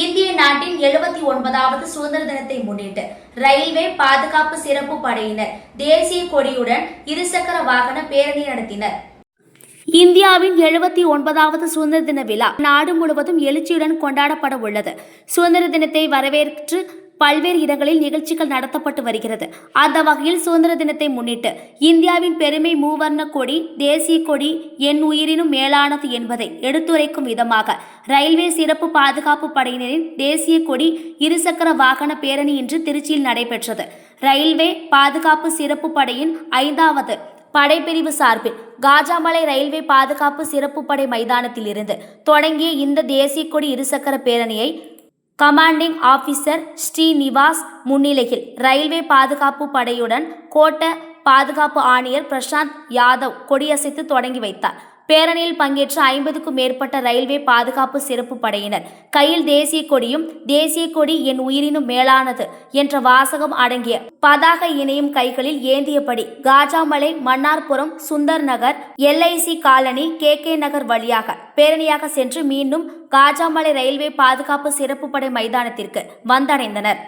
இந்திய நாட்டின் எழுபத்தி ஒன்பதாவது சுதந்திர தினத்தை முன்னிட்டு ரயில்வே பாதுகாப்பு சிறப்பு படையினர் தேசிய கொடியுடன் இருசக்கர வாகன பேரணி நடத்தினர். இந்தியாவின் எழுபத்தி ஒன்பதாவது சுதந்திர தின விழா நாடு முழுவதும் எழுச்சியுடன் கொண்டாடப்பட உள்ளது. சுதந்திர தினத்தை வரவேற்று பல்வேறு இடங்களில் நிகழ்ச்சிகள் நடத்தப்பட்டு வருகிறது. அந்த வகையில் சுதந்திர தினத்தை முன்னிட்டு இந்தியாவின் பெருமை மூவர்ண கொடி தேசிய கொடி என் உயிரினும் மேலானது என்பதை எடுத்துரைக்கும் விதமாக ரயில்வே சிறப்பு பாதுகாப்பு படையினரின் தேசிய கொடி இருசக்கர வாகன பேரணி இன்று திருச்சியில் நடைபெற்றது. ரயில்வே பாதுகாப்பு சிறப்பு படையின் ஐந்தாவது படைப்பிரிவு சார்பில் காஜாமலை ரயில்வே பாதுகாப்பு சிறப்பு படை மைதானத்தில் இருந்து தொடங்கிய இந்த தேசிய கொடி இருசக்கர பேரணியை கமாண்டிங் ஆபீசர் ஸ்ரீநிவாஸ் முன்னிலையில் ரயில்வே பாதுகாப்பு படையுடன் கோட்ட பாதுகாப்பு ஆணையர் பிரசாந்த் யாதவ் கொடியசைத்து தொடங்கி வைத்தார். பேரணியில் பங்கேற்ற ஐம்பதுக்கும் மேற்பட்ட ரயில்வே பாதுகாப்பு சிறப்பு படையினர். கையில் தேசிய கொடியும் தேசிய கொடி என் உயிரினும் மேலானது என்ற வாசகம் அடங்கிய பதாக இணையும் கைகளில் ஏந்தியபடி Khajamalai Mannarpuram Sundar Nagar LIC colony K K Nagar வழியாக பேரணியாக சென்று மீண்டும் காஜாமலை ரயில்வே பாதுகாப்பு சிறப்பு படை மைதானத்திற்கு வந்தடைந்தனர்.